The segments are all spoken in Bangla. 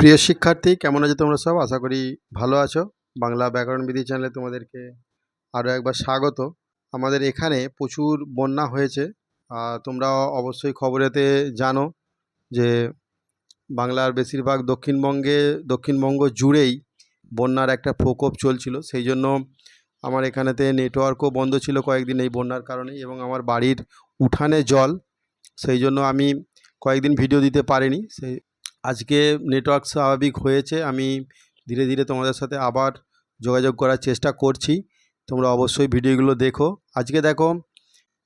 প্রিয় শিক্ষার্থী, কেমন আছো তোমরা সব? আশা করি ভালো আছো। বাংলা ব্যাকরণ বিধি চ্যানেলে তোমাদেরকে আরও একবার স্বাগত। আমাদের এখানে প্রচুর বন্যা হয়েছে। তোমরা অবশ্যই খবরেতে জানো যে বাংলার বেশিরভাগ দক্ষিণবঙ্গে, দক্ষিণবঙ্গ জুড়েই বন্যার একটা প্রকোপ চলছিল। সেই জন্য আমার এখানেতে নেটওয়ার্কও বন্ধ ছিল কয়েকদিন এই বন্যার কারণে এবং আমার বাড়ির উঠানে জল। সেই জন্য আমি কয়েকদিন ভিডিও দিতে পারিনি। সেই আজকে নেটওয়ার্ক স্বাভাবিক হয়েছে, আমি ধীরে ধীরে তোমাদের সাথে আবার যোগাযোগ করার চেষ্টা করছি। তোমরা অবশ্যই ভিডিওগুলো দেখো। আজকে দেখো,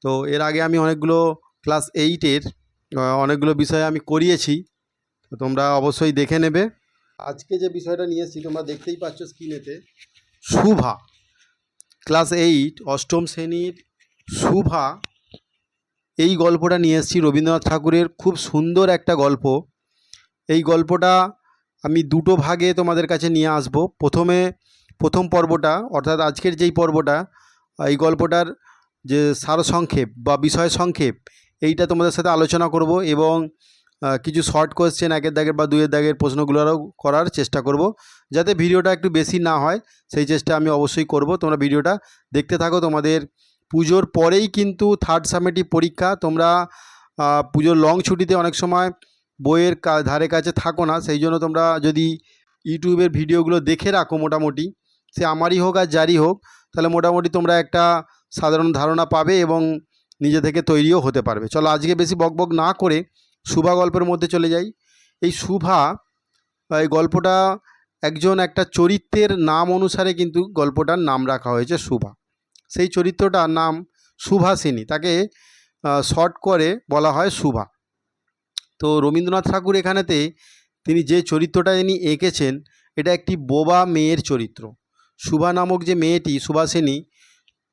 তো এর আগে আমি অনেকগুলো ক্লাস এইটের অনেকগুলো বিষয় আমি করিয়েছি, তো তোমরা অবশ্যই দেখে নেবে। আজকে যে বিষয়টা নিয়ে এসেছি, তোমরা দেখতেই পাচ্ছ স্ক্রিনেতে শুভা। ক্লাস এইট অষ্টম শ্রেণির শুভা, এই গল্পটা নিয়ে এসেছি রবীন্দ্রনাথ ঠাকুরের। খুব সুন্দর একটা গল্প। এই গল্পটা আমি দুটো ভাগে তোমাদের কাছে নিয়ে আসব। প্রথমে, প্রথম পর্বটা, অর্থাৎ আজকের যেই পর্বটা, এই গল্পটার যে সারসংক্ষেপ বা বিষয় সংক্ষেপ এইটা তোমাদের সাথে আলোচনা করব এবং কিছু শর্ট কোয়েশ্চেন একের দাগের বা দুয়ের দাগের প্রশ্নগুলোরও করার চেষ্টা করব। যাতে ভিডিওটা একটু বেশি না হয়, সেই চেষ্টা আমি অবশ্যই করব। তোমরা ভিডিওটা দেখতে থাকো তোমাদের পুজোর পরেই কিন্তু থার্ড সামেটিভ পরীক্ষা। তোমরা পুজোর লং ছুটিতে অনেক সময় বইয়ের ধারে কাছে থাকো না, সেই জন্য তোমরা যদি ইউটিউবের ভিডিওগুলো দেখে রাখো মোটামুটি, সে আমারই হোক আর যারই হোক, তাহলে মোটামুটি তোমরা একটা সাধারণ ধারণা পাবে এবং নিজে থেকে তৈরিও হতে পারবে। চলো আজকে বেশি বকবক না করে শুভা গল্পের মধ্যে চলে যাই। এই শুভা, এই গল্পটা একজন একটা চরিত্রের নাম অনুসারে কিন্তু গল্পটার নাম রাখা হয়েছে শুভা। সেই চরিত্রটার নাম সুভাষিনী তাকে শর্ট করে বলা হয় শুভা। তো রবীন্দ্রনাথ ঠাকুর এখানেতে তিনি যে চরিত্রটা তিনি এঁকেছেন, এটা একটি বোবা মেয়ের চরিত্র। সুভা নামক যে মেয়েটি, সুভাষিনী,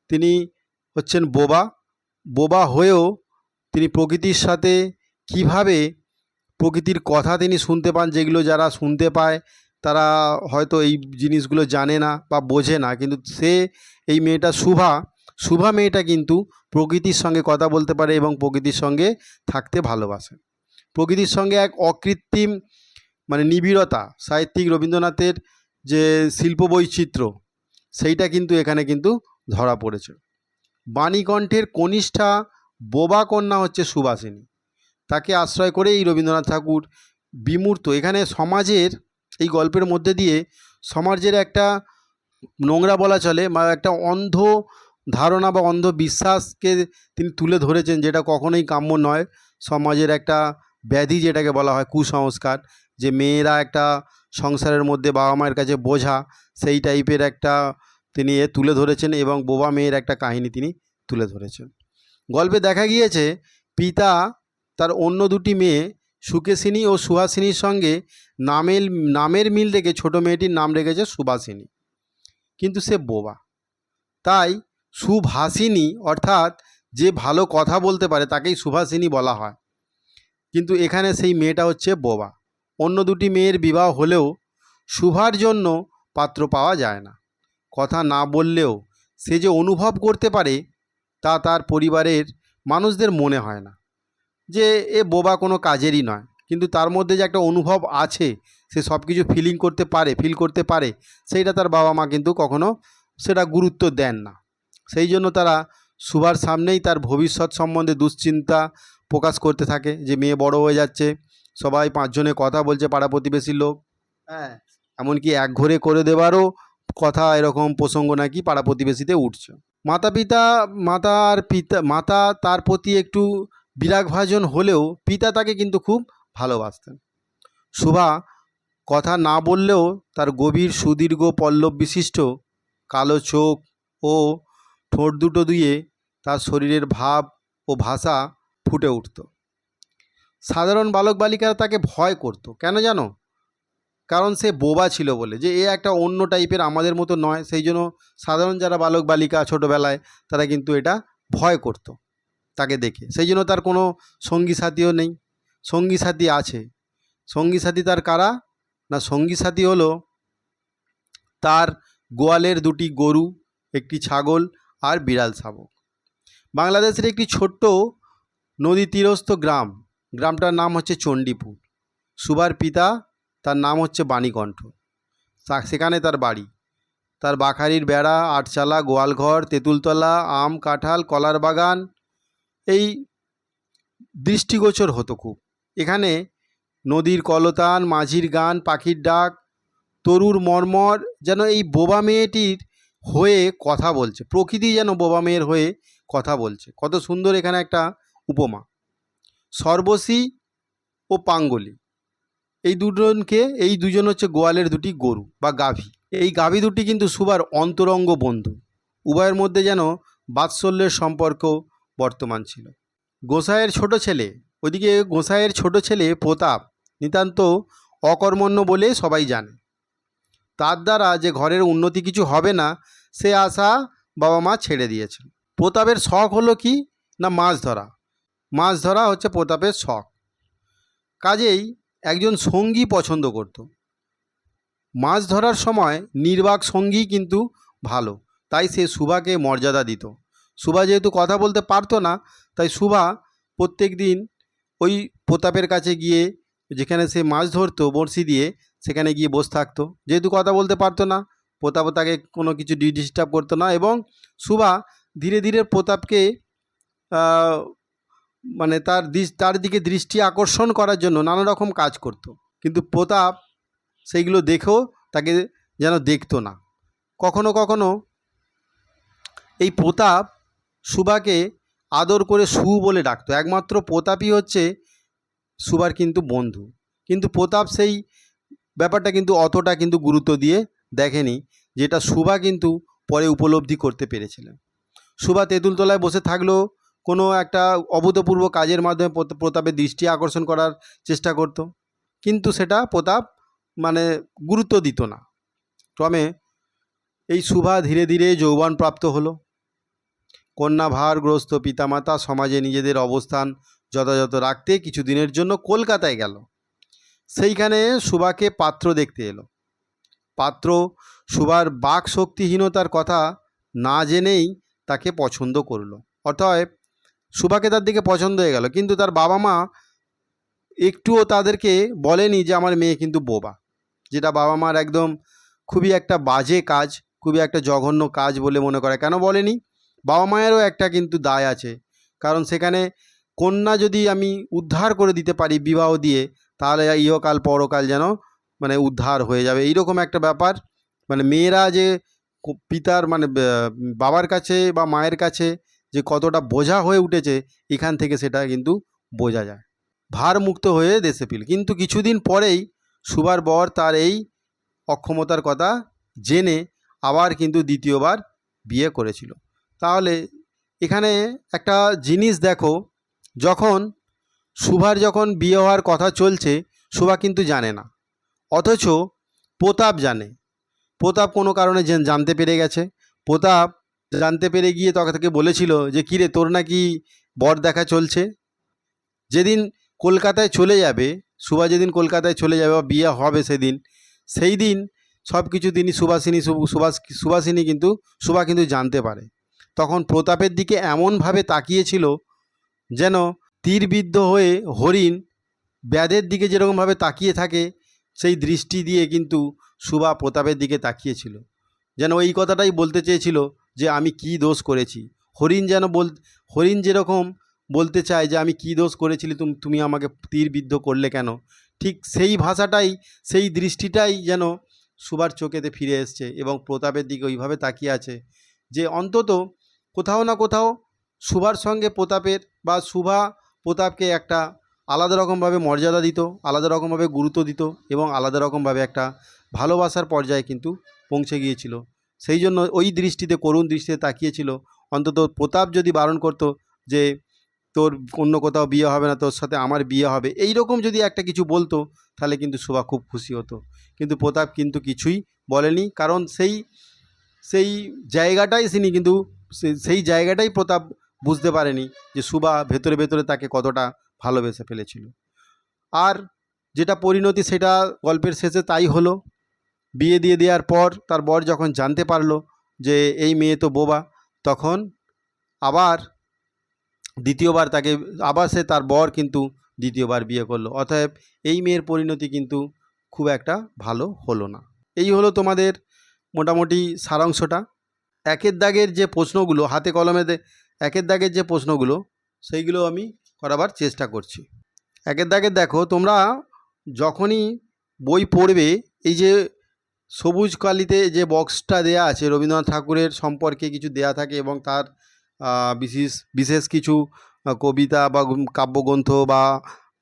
তিনি হচ্ছেন বোবা। বোবা হয়েও তিনি প্রকৃতির সাথে কীভাবে প্রকৃতির কথা তিনি শুনতে পান, যেগুলো যারা শুনতে পায়, তারা হয়তো এই জিনিসগুলো জানে না বা বোঝে না। কিন্তু সে, এই মেয়েটা শুভা শুভা মেয়েটা কিন্তু প্রকৃতির সঙ্গে কথা বলতে পারে এবং প্রকৃতির সঙ্গে থাকতে ভালোবাসে। প্রকৃতির সঙ্গে এক অকৃত্রিম মানে নিবিড়তা, সাহিত্যিক রবীন্দ্রনাথের যে শিল্প বৈচিত্র্য, সেইটা কিন্তু এখানে কিন্তু ধরা পড়েছে। বাণীকণ্ঠের কনিষ্ঠা বোবা কন্যা হচ্ছে সুবাসিনী তাকে আশ্রয় করে এই রবীন্দ্রনাথ ঠাকুর বিমূর্ত। এখানে সমাজের, এই গল্পের মধ্যে দিয়ে সমাজের একটা নোংরা বলা চলে, বা একটা অন্ধ ধারণা বা অন্ধ বিশ্বাসকে তিনি তুলে ধরেছেন, যেটা কখনোই কাম্য নয়। সমাজের একটা ব্যাধি যেটাকে বলা হয়, কুসংস্কার, যে মেয়েরা একটা সংসারের মধ্যে বাবা মায়ের কাছে বোঝা, সেই টাইপের একটা তিনি এ তুলে ধরেছেন এবং বোবা মেয়ের একটা কাহিনী তিনি তুলে ধরেছেন। গল্পে দেখা গিয়েছে, পিতা তার অন্য দুটি মেয়ে, সুকেশিনী ও সুহাসিনীর সঙ্গে নামের নামের মিল রেখে ছোটো মেয়েটির নাম রেখেছে সুভাষিনী কিন্তু সে বোবা। তাই সুভাষিনী অর্থাৎ যে ভালো কথা বলতে পারে, তাকেই সুভাষিনী বলা হয়। কিন্তু এখানে সেই মেয়েটা হচ্ছে বোবা। অন্য দুটি মেয়ের বিবাহ হলেও শুভার জন্য পাত্র পাওয়া যায় না। কথা না বললেও সে যে অনুভব করতে পারে তা তার পরিবারের মানুষদের মনে হয় না। যে এ বোবা কোনো কাজেরই নয়, কিন্তু তার মধ্যে যে একটা অনুভব আছে, সে সব কিছু ফিলিং করতে পারে ফিল করতে পারে, সেইটা তার বাবা মা কিন্তু কখনো সেটা গুরুত্ব দেন না। সেই জন্য তারা সুভার সামনেই তার ভবিষ্যৎ সম্বন্ধে দুশ্চিন্তা প্রকাশ করতে থাকে যে মেয়ে বড় হয়ে যাচ্ছে সবাই পাঁচজনে কথা বলছে পাড়া প্রতিবেশীর লোক। হ্যাঁ। এমনকি এক ঘরে করে দেওয়ারও কথা এরকম প্রসঙ্গ নাকি পাড়া প্রতিবেশীতে উঠছে। মাতা পিতা মাতা আর পিতা মাতা তার প্রতি একটু বিরাগভাজন হলেও পিতা তাকে কিন্তু খুব ভালোবাসতেন। শুভা কথা না বললেও তার গভীর সুদীর্ঘ পল্লব বিশিষ্ট কালো চোখ ও ঠোঁট দুটো দিয়ে তার শরীরের ভাব ও ভাষা ফুটে উঠত। সাধারণ বালক বালিকারা তাকে ভয় করত। কেন জানো? কারণ সে বোবা ছিল বলে, যে এ একটা অন্য টাইপের আমাদের মতো নয়। সেই জন্য সাধারণ যারা বালক বালিকা ছোটোবেলায়, তারা কিন্তু এটা ভয় করত তাকে দেখে। সেই জন্য তার কোনো সঙ্গী সাথীও নেই। সঙ্গী সাথী আছে। সঙ্গী সাথী তার কারা? না, সঙ্গী সাথী হলো তার গোয়ালের দুটি গরু, একটি ছাগল আর বিড়াল শাবক। বাংলাদেশের একটি ছোট্ট নদী তীরস্থ গ্রাম। গ্রামটার নাম হচ্ছে চণ্ডীপুর। সুভার পিতা তার নাম হচ্ছে বাণীকণ্ঠ। সেখানে তার বাড়ি। তার বাখারির বেড়া, আটচালা, গোয়ালঘর, তেঁতুলতলা, আম, কাঁঠাল, কলার বাগান, এই দৃষ্টিগোচর হতো খুব। এখানে নদীর কলতান, মাঝির গান, পাখির ডাক, তরুর মর্মর যেন এই বোবা মেয়েটির হয়ে কথা বলছে। প্রকৃতি যেন বোবা মেয়ের হয়ে কথা বলছে। কত সুন্দর এখানে একটা উপমা। সর্বশী ও পাঙ্গলি। এই দুজনকে, এই দুজন হচ্ছে গোয়ালের দুটি গরু বা গাভী। এই গাভী দুটি কিন্তু সুবার অন্তরঙ্গ বন্ধু। উভয়ের মধ্যে যেন বাৎসল্যের সম্পর্ক বর্তমান ছিল। গোসাইয়ের ছোট ছেলে ওদিকে গোসাইয়ের ছোট ছেলে প্রতাপ, নিতান্ত অকর্মণ্য বলে সবাই জানে। তার দ্বারা যে ঘরের উন্নতি কিছু হবে না, সে আশা বাবা মা ছেড়ে দিয়েছেন। প্রতাপের শখ হলো কি? না মাছ ধরা। মাছ ধরা হচ্ছে প্রতাপের শখ। কাজেই একজন সঙ্গী পছন্দ করত। মাছ ধরার সময় নির্বাক সঙ্গী কিন্তু ভালো, তাই সে সুভাকে মর্যাদা দিত। সুভা যেহেতু কথা বলতে পারতো না, তাই সুভা প্রত্যেক দিন ওই প্রতাপের কাছে গিয়ে যেখানে সে মাছ ধরতো, বড়শি দিয়ে, সেখানে গিয়ে বসে থাকতো। যেহেতু কথা বলতে পারতো না প্রতাপও তাকে কোনো কিছু ডিস্টার্ব করতো না এবং সুভা ধীরে ধীরে প্রতাপকে মানে তার তার দিকে দৃষ্টি আকর্ষণ করার জন্য নানা রকম কাজ করত। কিন্তু প্রতাপ সেইগুলো দেখেও তাকে যেন দেখতো না। কখনো কখনো এই প্রতাপ সুভাকে আদর করে সু বলে ডাকতো। একমাত্র প্রতাপই হচ্ছে সুভার কিন্তু বন্ধু। কিন্তু প্রতাপ সেই ব্যাপারটা কিন্তু অতটা কিন্তু গুরুত্ব দিয়ে দেখেনি, যেটা সুভা কিন্তু পরে উপলব্ধি করতে পেরেছিলেন। সুভা তেঁতুলতলায় বসে থাকলেও কোনো একটা অভূতপূর্ব কাজের মাধ্যমে প্রতাপের দৃষ্টি আকর্ষণ করার চেষ্টা করত। কিন্তু সেটা প্রতাপ মানে গুরুত্ব দিত না। ক্রমে এই সুভা ধীরে ধীরে যৌবন প্রাপ্ত হলো। কন্যা ভারগ্রস্ত পিতামাতা সমাজে নিজেদের অবস্থান যথাযথ রাখতে কিছুদিনের জন্য কলকাতায় গেল। সেইখানে সুভাকে পাত্র দেখতে এলো। পাত্র সুভার বাক শক্তিহীনতার কথা না জেনেই তাকে পছন্দ করল। অতএব সুভাকে তার দিকে পছন্দ হয়ে গেল, কিন্তু তার বাবা মা একটুও তাদেরকে বলেনি যে আমার মেয়ে কিন্তু বোবা। যেটা বাবা মার একদম খুবই একটা বাজে কাজ, খুবই একটা জঘন্য কাজ বলে মনে করে, কেন বলেনি? বাবা মায়েরও একটা কিন্তু দায় আছে, কারণ সেখানে কন্যা যদি আমি উদ্ধার করে দিতে পারি বিবাহ দিয়ে, তাহলে ইহকাল পরকাল যেন মানে উদ্ধার হয়ে যাবে। এইরকম একটা ব্যাপার মানে মেয়েরা যে পিতার মানে বাবার কাছে বা মায়ের কাছে যে কতটা বোঝা হয়ে উঠেছে, এখান থেকে সেটা কিন্তু বোঝা যায়। ভারমুক্ত হয়ে দেশে ফিল কিন্তু কিছুদিন পরেই সুবার বর তার এই অক্ষমতার কথা জেনে আবার কিন্তু দ্বিতীয়বার বিয়ে করেছিল। তাহলে এখানে একটা জিনিস দেখো, যখন সুভার যখন বিয়ে হওয়ার কথা চলছে, সুভা কিন্তু জানে না। অথচ প্রতাপ জানে। প্রতাপ কোনো কারণে জানতে পেরে গেছে। প্রতাপ জানতে পেরে গিয়ে তখন তাকে বলেছিল যে, কিরে, তোর নাকি বর দেখা চলছে। যেদিন কলকাতায় চলে যাবে, সুভা যেদিন কলকাতায় চলে যাবে বা বিয়ে হবে সেদিন, সেই দিন সব কিছু তিনি সুভাষিনী সুভাষ, সুভাষিনী কিন্তু, সুভা কিন্তু জানতে পারে। তখন প্রতাপের দিকে এমনভাবে তাকিয়েছিল যেন তীরবিদ্ধ হয়ে হরিণ ব্যাধের দিকে যেরকমভাবে তাকিয়ে থাকে, সেই দৃষ্টি দিয়ে কিন্তু সুভা প্রতাপের দিকে তাকিয়েছিল। যেন এই কথাটাই বলতে চেয়েছিল যে আমি কি দোষ করেছি। হরিণ যেন বল, হরিণ যেরকম বলতে চায় যে আমি কি দোষ করেছিলি তুমি তুমি আমাকে তীরবিদ্ধ করলে কেন? ঠিক সেই ভাষাটাই, সেই দৃষ্টিটাই যেন সুভার চোখেতে ফিরে এসছে এবং প্রতাপের দিকে ওইভাবে তাকিয়ে আছে যে অন্তত কোথাও না কোথাও সুভার সঙ্গে প্রতাপের বা সুভা প্রতাপকে একটা আলাদা রকমভাবে মর্যাদা দিত, আলাদা রকমভাবে গুরুত্ব দিত এবং আলাদা রকমভাবে একটা ভালোবাসার পর্যায়ে কিন্তু পৌঁছে গিয়েছিল। সেই জন্য ওই দৃষ্টিতে, করুণ দৃষ্টিতে তাকিয়েছিল। অন্তত প্রতাপ যদি বারণ করতো যে, তোর অন্য কোথাও বিয়ে হবে না, তোর সাথে আমার বিয়ে হবে। এই রকম যদি একটা কিছু বলতো, তাহলে কিন্তু শোভা খুব খুশি হতো। কিন্তু প্রতাপ কিন্তু কিছুই বলেনি। কারণ সেই সেই জায়গাটাই তিনি কিন্তু সেই জায়গাটাই প্রতাপ বুঝতে পারেনি যে সুভা ভেতরে ভেতরে তাকে কতটা ভালোবেসে ফেলেছিল। আর যেটা পরিণতি, সেটা গল্পের শেষে তাই হলো। বিয়ে দিয়ে দেওয়ার পর তার বর যখন জানতে পারল যে এই মেয়ে তো বোবা, তখন আবার দ্বিতীয়বার তাকে, আবার সে তার বর কিন্তু দ্বিতীয়বার বিয়ে করল। অতএব এই মেয়ের পরিণতি কিন্তু খুব একটা ভালো হলো না। এই হলো তোমাদের মোটামুটি সারাংশটা। একের দাগের যে প্রশ্নগুলো, হাতে কলমে একের দাগের যে প্রশ্নগুলো, সেইগুলো আমি করাবার চেষ্টা করছি। একের দাগের দেখো, তোমরা যখনই বই পড়বে, এই যে সবুজ কালিতে যে বক্সটা দেয়া আছে, রবীন্দ্রনাথ ঠাকুরের সম্পর্কে কিছু দেয়া থাকে এবং তার বিশেষ বিশেষ কিছু কবিতা বা কাব্যগ্রন্থ বা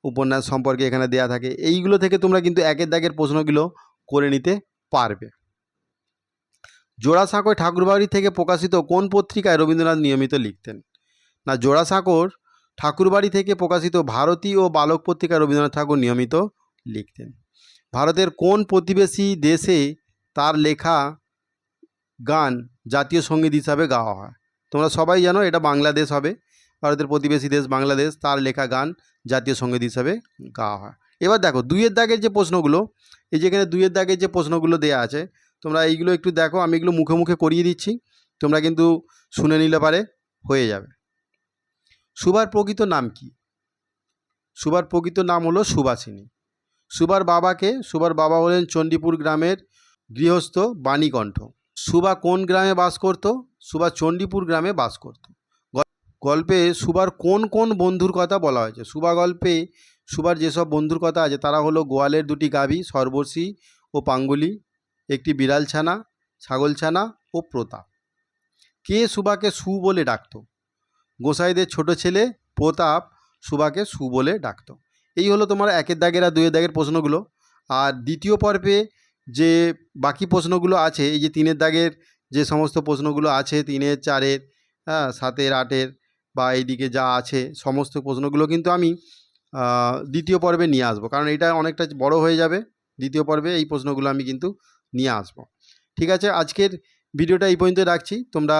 উপন্যাস সম্পর্কে এখানে দেয়া থাকে। এইগুলো থেকে তোমরা কিন্তু একের দাগের প্রশ্নগুলো করে নিতে পারবে। জোড়াসাঁকোর ঠাকুরবাড়ি থেকে প্রকাশিত কোন পত্রিকায় রবীন্দ্রনাথ নিয়মিত লিখতেন? না, জোড়াসাঁকোর ঠাকুরবাড়ি থেকে প্রকাশিত ভারতী ও বালক পত্রিকায় রবীন্দ্রনাথ ঠাকুর নিয়মিত লিখতেন। ভারতের কোন প্রতিবেশী দেশে তার লেখা গান জাতীয় সংগীত হিসাবে গাওয়া হয়? তোমরা সবাই জানো এটা বাংলাদেশ হবে। ভারতের প্রতিবেশী দেশ বাংলাদেশ, তার লেখা গান জাতীয় সংগীত হিসাবে গাওয়া হয়। এবার দেখো, দুইয়ের দাগের যে প্রশ্নগুলো, এই যেখানে দুইয়ের দাগের যে প্রশ্নগুলো দেওয়া আছে, তোমরা এইগুলো একটু দেখো, আমি এগুলো মুখে মুখে করিয়ে দিচ্ছি। তোমরা কিন্তু শুনে নিলে পারে হয়ে যাবে। সুভার প্রকৃত নাম কি? সুভার প্রকৃত নাম হলো সুভাষিনী সুভার বাবাকে, সুবার বাবা হলেন চণ্ডীপুর গ্রামের গৃহস্থ বাণীকণ্ঠ। সুভা কোন গ্রামে বাস করত? সুভা চণ্ডীপুর গ্রামে বাস করত। গল্পে সুবার কোন কোন বন্ধুর কথা বলা হয়েছে? সুভা গল্পে সুবার যেসব বন্ধুর কথা আছে, তারা হলো গোয়ালের দুটি গাভী সর্বশী ও পাঙ্গুলি, একটি বিড়াল ছানা, ছাগল ছানা ও প্রতাপ। কে সুবাকে সু বলে ডাকতো? গোসাইদের ছোট ছেলে প্রতাপ সুবাকে সু বলে ডাকতো। এই হলো তোমার একের দাগের আর দুয়ের দাগের প্রশ্নগুলো। আর দ্বিতীয় পর্বে যে বাকি প্রশ্নগুলো আছে, এই যে তিনের দাগের যে সমস্ত প্রশ্নগুলো আছে, তিনের, চারের হ্যাঁ সাতের, আটের বা এইদিকে যা আছে, সমস্ত প্রশ্নগুলো কিন্তু আমি দ্বিতীয় পর্বে নিয়ে আসব। কারণ এটা অনেকটা বড় হয়ে যাবে। দ্বিতীয় পর্বে এই প্রশ্নগুলো আমি কিন্তু নিয়ে আসব। ঠিক আছে, আজকের ভিডিওটা এই পর্যন্ত রাখছি। তোমরা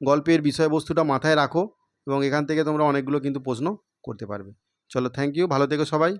গল্পের বিষয়বস্তুটা মাথায় রাখো এবং এখান থেকে তোমরা অনেকগুলো কিন্তু প্রশ্ন করতে পারবে। চলো থ্যাংক ইউ ভালো থেকো সবাই।